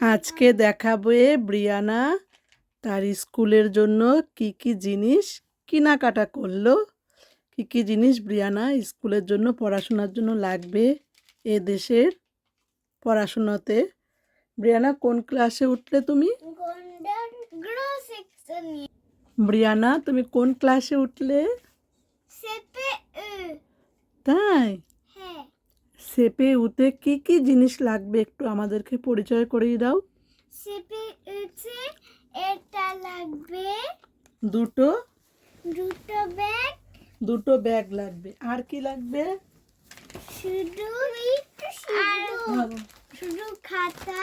আজকে দেখাবে ব্রিয়ানা তার স্কুলের জন্য কি কি জিনিস কেনাকাটা করল? কি কি জিনিস ব্রিয়ানা স্কুলের জন্য পড়াশোনার জন্য লাগবে এ দেশের পড়াশোনাতে? ব্রিয়ানা কোন ক্লাসে উঠলে তুমি? ব্রিয়ানা তুমি কোন ক্লাসে উঠলে? তাই? হ্যাঁ। সেপে উতে কি কি জিনিস লাগবে একটু আমাদেরকে পরিচয় করিয়ে দাও? সেপে উঠে এটা লাগবে দুটো। দুটো ব্যাগ। দুটো ব্যাগ লাগবে। আর কি লাগবে? শুধু। শুধু খাতা।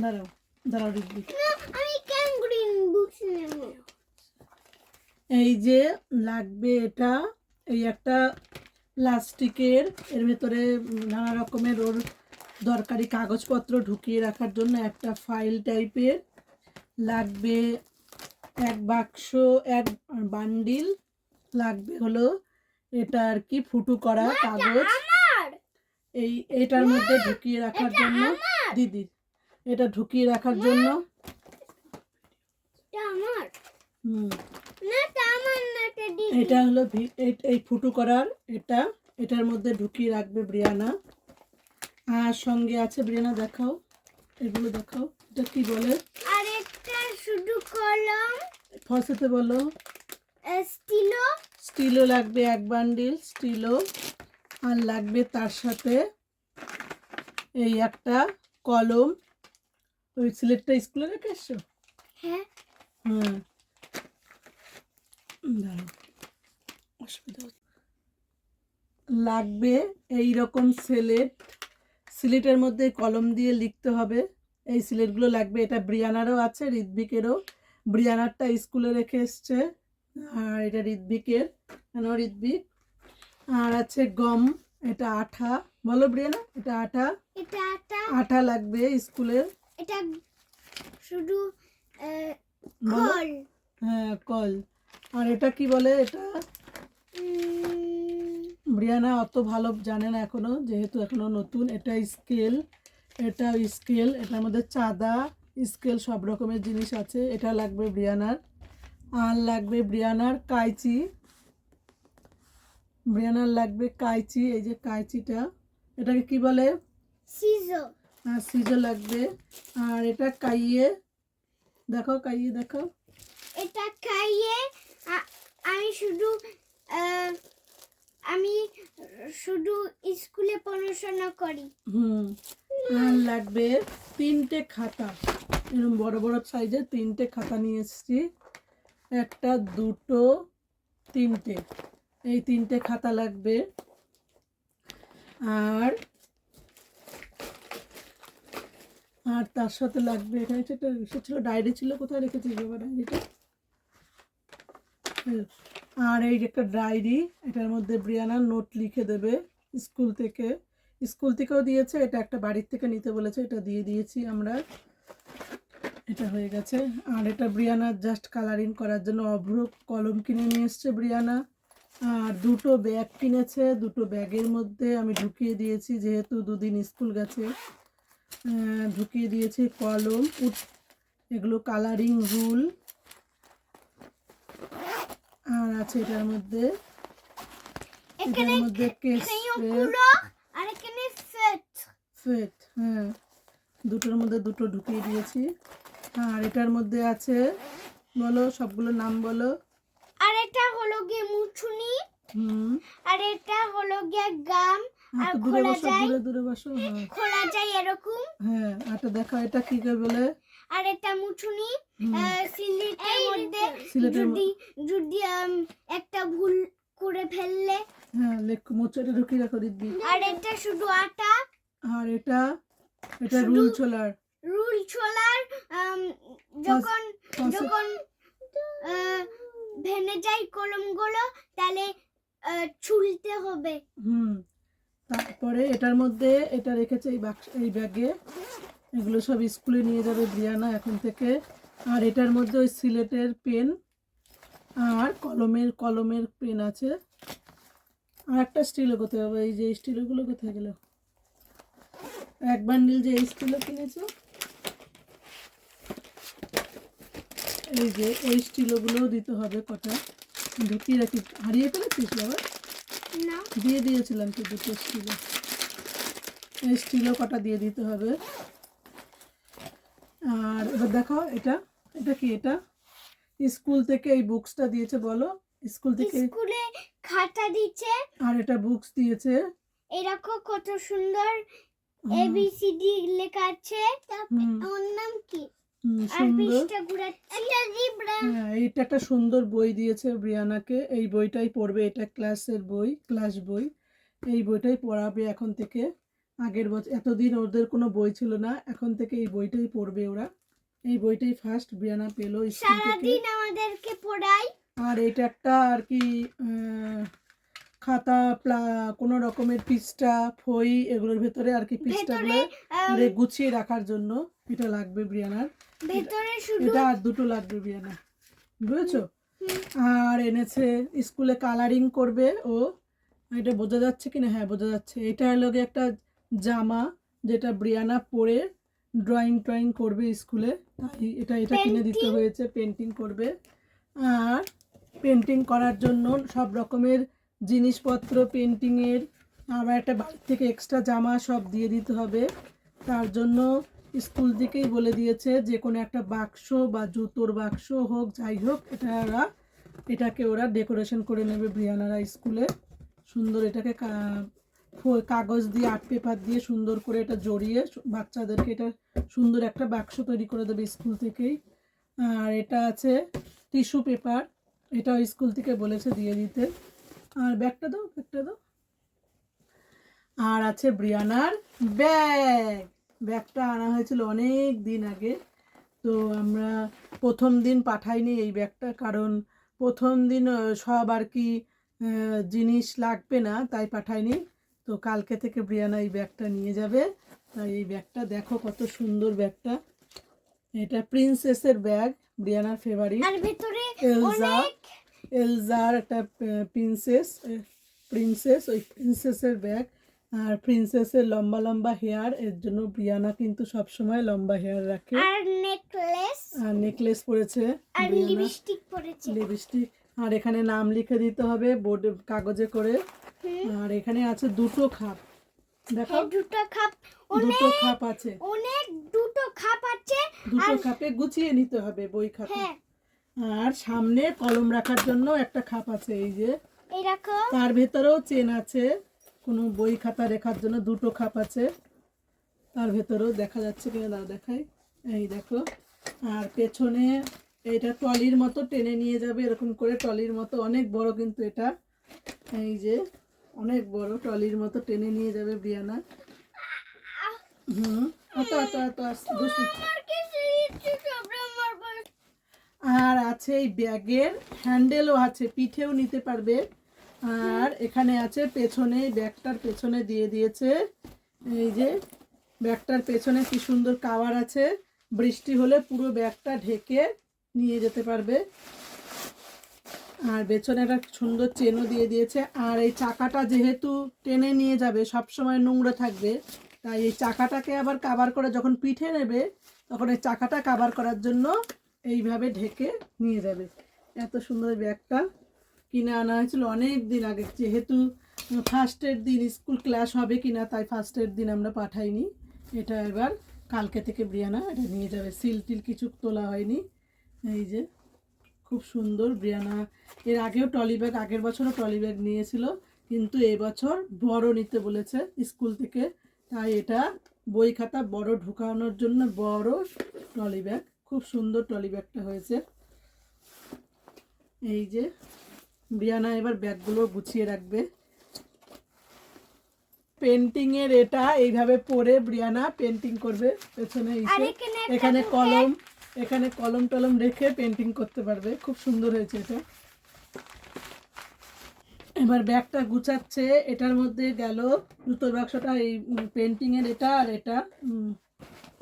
দাঁড়াও দাঁড়াও দিদি না আমি কেন গ্রিন বুকস নেব। এই যে লাগবে এটা এই একটা প্লাস্টিকের এর ভেতরে নানা রকমের ওর দরকারি কাগজপত্র ঢুকিয়ে রাখার জন্য একটা ফাইল টাইপের লাগবে। এক বাক্স এক বান্ডিল লাগবে হলো এটা আর কি ফুটু করা কাগজ। এই এটার মধ্যে ঢুকিয়ে রাখার জন্য দিদি এটা ঢুকিয়ে রাখার জন্য। হুম। এটা হলো এই- ফুটো করার এটা এটার মধ্যে ঢুকিয়ে রাখবে ব্রিয়ানা। আর সঙ্গে আছে ব্রিয়ানা দেখাও এগুলো দেখাও এটা কি বলে? আর একটা শুধু কলম। ফসেতে বলো। স্টিলো স্টিলও। লাগবে এক বান্ডিল স্টিলও। আর লাগবে তার সাথে এই একটা কলম। ওই সিলেটটা স্কুলে রেখে এসছো? হ্যাঁ। হুম দাঁড়াও অসুবিধা লাগবে এই রকম সিলেট সিলেটের মধ্যে কলম দিয়ে লিখতে হবে। এই সিলেটগুলো লাগবে। এটা ব্রিয়ানারও আছে ঋদ্বিকেরও ব্রিয়ানারটা স্কুলে রেখে এসছে। আর এটা ঋদ্বিকের কেন ঋদ্বিক আর আছে গম এটা আঠা। বলো ব্রিয়ানা এটা আঠা? এটা আঠা। লাগবে স্কুলের এটা শুধু খল হ্যাঁ কল। আর এটা কি বলে? এটা উম, ব্রিয়ানা অত ভালো জানে না এখনও যেহেতু এখনও নতুন। এটা স্কেল এটা স্কেল এটার মধ্যে চাঁদা স্কেল সব রকমের জিনিস আছে। এটা লাগবে ব্রিয়ানার আর লাগবে ব্রিয়ানার কাইচি। ব্রিয়ানার লাগবে কাইচি এই যে কাইচিটা। এটাকে কি বলে? সিজো। আর সিজো লাগবে। আর এটা কাইয়ে দেখো কাইয়ে দেখো। এটা খাইয়ে আমি শুধু আমি শুধু স্কুলে পড়াশোনা করি। হুম লাগবে তিনটে খাতা। এরকম বড় বড় সাইজের তিনটে খাতা নিয়ে এসেছি। একটা, দুটো, তিনটে। এই তিনটে খাতা লাগবে। আর আর তার সাথে লাগবে, এখানে একটা ছিল, ডায়েরি ছিল, কোথায় রেখেছিস বাবা ডায়েরিটা। আর এই একটা ডায়েরি, এটার মধ্যে ব্রিয়ানা নোট লিখে দেবে স্কুল থেকে। স্কুল থেকেও দিয়েছে, এটা একটা বাড়ির থেকে নিতে বলেছে, এটা দিয়ে দিয়েছি আমরা। এটা হয়ে গেছে। আর এটা ব্রিয়ানা জাস্ট কালারিং করার জন্য অভ্র কলম কিনে নিয়ে এসছে ব্রিয়ানা। আর দুটো ব্যাগ কিনেছে, দুটো ব্যাগের মধ্যে আমি ঢুকিয়ে দিয়েছি, যেহেতু দুদিন স্কুল গেছে। ঢুকিয়ে দিয়েছি কলম এগুলো কালারিং রুল আর আছে এটার মধ্যে। এটার মধ্যে কেস আর এখানে ফেট ফেট হ্যাঁ। দুটোর মধ্যে দুটো ঢুকিয়ে দিয়েছি। আর এটার মধ্যে আছে বলো সবগুলো নাম বলো। আর এটা হলো গিয়ে মুছুনি। হুম। আর এটা হলো গিয়ে গাম। আর খোলা বসো যায়। দূরে দূরে বসো হ্যাঁ। খোলা যায় এরকম। হ্যাঁ এটা দেখো এটা কি করে বলে? আর এটা মুছুনি হুম। সিলেটের মধ্যে যদি যদি একটা ভুল করে ফেললে। হ্যাঁ লেখ মোচো ঢুকিয়ে রাখো দিদি আর এটা শুধু আটা। আর এটা এটা রুল ছোলার। রুল ছোলার যখন যখন আহ, ভেঙে যায় কলমগুলো তাহলে আহ, ছুলতে হবে। হুম। তারপরে এটার মধ্যে এটা রেখেছে এই বাক্স এই ব্যাগে। এগুলো সব স্কুলে নিয়ে যাবে ব্রিয়ানা এখন থেকে। আর এটার মধ্যে ওই সিলেটের পেন আর কলমের কলমের পেন আছে। আর একটা স্টিলও কোথায় হবে? এই যে স্টিলগুলো কোথায় গেল? এক বান্ডিল যে স্টিলও কিনেছো? এই যে এই স্টিলগুলোও দিতে হবে কটা। ঢুকিয়ে রাখি। হারিয়ে ফেলেছিস বাবা? না। দিয়ে দিয়েছিলাম তো দুটো স্টিলও। এই স্টিলও কটা দিয়ে দিতে হবে? আর এবার দেখো এটা এটা কি এটা? স্কুল থেকে এই বুকসটা দিয়েছে বলো। স্কুল থেকে স্কুলে খাতা দিচ্ছে। আর এটা বুকস দিয়েছে। এরকম কত সুন্দর এ বি সি ডি লেখা আছে। ওর নাম কি? জিব্রা হ্যাঁ একটা সুন্দর বই দিয়েছে ব্রিয়ানাকে। এই বইটাই পড়বে এটা ক্লাসের বই ক্লাস বই। এই বইটাই পড়াবে এখন থেকে। আগের বছর এতদিন ওদের কোনো বই ছিল না এখন থেকে এই বইটাই পড়বে ওরা। এই বইটাই ফার্স্ট বিয়ানা পেল সারাদিন আমাদেরকে পড়াই আর এটা একটা আর কি খাতা প্লা কোনো রকমের পিসটা ফই এগুলোর ভেতরে আর কি পিসটাগুলো গুছিয়ে রাখার জন্য এটা লাগবে ব্রিয়ানার ভেতরে শুধু এটা আর দুটো লাগবে বিয়ানা বুঝেছ? আর এনেছে স্কুলে কালারিং করবে ও। এটা বোঝা যাচ্ছে কিনা হ্যাঁ বোঝা যাচ্ছে। এটা হলো একটা জামা যেটা ব্রিয়ানা পরে ড্রয়িং ট্রয়িং করবে স্কুলে তাই এটা এটা কিনে দিতে হয়েছে পেন্টিং করবে। আর পেন্টিং করার জন্য সব রকমের জিনিসপত্র পেন্টিংয়ের আবার একটা বাড়ি থেকে এক্সট্রা জামা সব দিয়ে দিতে হবে। তার জন্য স্কুল থেকেই বলে দিয়েছে যে কোনো একটা বাক্স বা জুতোর বাক্স হোক যাই হোক এটা ওরা এটাকে ওরা ডেকোরেশন করে নেবে ব্রিয়ানারা স্কুলে। সুন্দর এটাকে কাগজ দিয়ে আর্ট পেপার দিয়ে সুন্দর করে এটা জড়িয়ে বাচ্চাদেরকে এটা সুন্দর একটা বাক্স তৈরি করে দেবে স্কুল থেকেই। আর এটা আছে টিস্যু পেপার এটাও স্কুল থেকে বলেছে দিয়ে দিতে। আর ব্যাগটা দাও ব্যাগটা দাও। আর আছে ব্রিয়ানার ব্যাগ। ব্যাগটা আনা হয়েছিল অনেক দিন আগে। তো আমরা প্রথম দিন পাঠাইনি এই ব্যাগটা, কারণ প্রথম দিন সব আর কি জিনিস লাগবে না, তাই পাঠাইনি। তো কালকে থেকে ব্রিয়ানা এই ব্যাগটা নিয়ে যাবে। তাই এই ব্যাগটা দেখো কত সুন্দর ব্যাগটা। এটা প্রিন্সেসের ব্যাগ ব্রিয়ানার ফেভারিট আর ভেতরে এলজা এলজার একটা প্রিন্সেস প্রিন্সেস ওই প্রিন্সেসের ব্যাগ। আর প্রিন্সেসের লম্বা লম্বা হেয়ার এর জন্য ব্রিয়ানা কিন্তু সব সময় লম্বা হেয়ার রাখে। আর নেকলেস আর নেকলেস পরেছে আর লিপস্টিক পরেছে। লিপস্টিক আর এখানে নাম লিখে দিতে হবে বোর্ডে কাগজে করে। আর এখানে আছে দুটো খাপ। দেখো দুটো খাপ দুটো খাপ আছে। অনেক দুটো খাপ আছে দুটো খাপে গুছিয়ে নিতে হবে বই খাপে। হ্যাঁ। আর সামনে কলম রাখার জন্য একটা খাপ আছে এই যে। তার ভেতরেও চেন আছে। কোনো বই খাতা রেখার জন্য দুটো খাপ আছে। তার ভেতরেও দেখা যাচ্ছে কিনা? দাও দেখাই। এই দেখো। আর পেছনে এইটা টলির মতো টেনে নিয়ে যাবে এরকম করে টলির মতো। অনেক বড় কিন্তু এটা। এই যে। অনেক বড় টলির মতো টেনে নিয়ে যাবে ব্রিয়ানা হুম, অত অত অত আর আছে এই ব্যাগের হ্যান্ডেলও আছে, পিঠেও নিতে পারবে। আর এখানে আছে পেছনে ব্যাগটার পেছনে দিয়ে দিয়েছে। এই যে ব্যাগটার পেছনে কি সুন্দর কাভার আছে। বৃষ্টি হলে পুরো ব্যাগটা ঢেকে নিয়ে যেতে পারবে। আর পেছনে একটা সুন্দর চেনও দিয়ে দিয়েছে। আর এই চাকাটা যেহেতু টেনে নিয়ে যাবে সব সময় নোংরা থাকবে, তাই এই চাকাটাকে আবার কাবার করে যখন পিঠে নেবে, তখন এই চাকাটা কাভার করার জন্য এইভাবে ঢেকে নিয়ে যাবে। এত সুন্দর ব্যাগটা কিনে আনা হয়েছিল অনেক দিন আগে। যেহেতু ফার্স্টের দিন স্কুল ক্লাস হবে কিনা, তাই ফার্স্টের দিন আমরা পাঠাইনি। এটা এবার কালকে থেকে ব্রিয়ানা এটা নিয়ে যাবে। সিল টিল কিছু তোলা হয়নি। এই যে। খুব সুন্দর ব্রিয়ানা। এর আগেও ট্রলি ব্যাগ আগের বছরও ট্রলি ব্যাগ নিয়েছিল কিন্তু এবছর বড় নিতে বলেছে স্কুল থেকে। তাই এটা বই খাতা বড় ঢুকানোর জন্য বড় ট্রলি ব্যাগ খুব সুন্দর ট্রলি ব্যাগটা হয়েছে। এই যে ব্রিয়ানা এবার ব্যাগগুলো গুছিয়ে রাখবে। পেন্টিং এর এটা এইভাবে পরে ব্রিয়ানা পেন্টিং করবে পেছনে এখানে। কলম। এখানে কলম টলম রেখে পেন্টিং করতে পারবে। খুব সুন্দর হয়েছে এটা। এবার ব্যাগটা গুছাচ্ছে। এটার মধ্যে গেল জুতোর বাক্সটা, এই পেন্টিংয়ের এটা আর এটা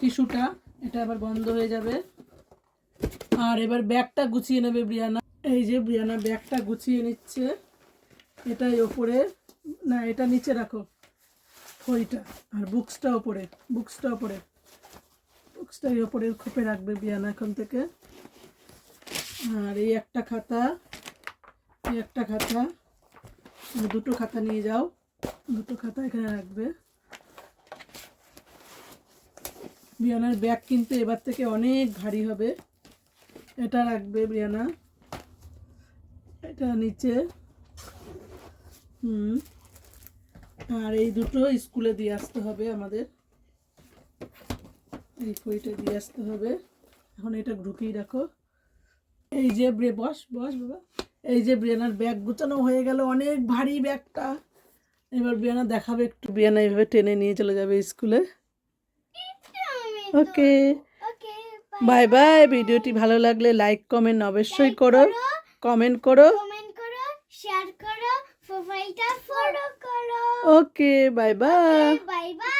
টিস্যুটা। এটা আবার বন্ধ হয়ে যাবে। আর এবার ব্যাগটা গুছিয়ে নেবে ব্রিয়ানা। এই যে ব্রিয়ানা ব্যাগটা গুছিয়ে নিচ্ছে। এটাই ওপরে। না, এটা নিচে রাখো। খইটা আর বুকসটা ওপরে। বুকসটা ওপরে। বুকসটা ওপরের খোপে রাখবে বিয়ানা এখন থেকে। আর এই একটা খাতা, এই একটা খাতা। দুটো খাতা নিয়ে যাও, দুটো খাতা এখানে রাখবে। বিয়ানার ব্যাগ কিন্তু এবার থেকে অনেক ভারী হবে। এটা রাখবে বিয়ানা। এটা নিচে। হুম। আর এই দুটো স্কুলে দিয়ে আসতে হবে আমাদের। এই বইটা দিয়ে আসতে হবে। এখন এটা ঢুকিয়ে রাখো। এই যে ব্রে বস বস বাবা। এই যে ব্রিয়ানার ব্যাগ গুছানো হয়ে গেল অনেক ভারী ব্যাগটা। এবার বিয়ানা দেখাবে একটু। বিয়ানা এইভাবে টেনে নিয়ে চলে যাবে স্কুলে। ওকে। Bye bye. ভিডিওটি ভালো লাগলে লাইক কমেন্ট অবশ্যই করো। কমেন্ট শেয়ার করো okay bye bye. Bye bye.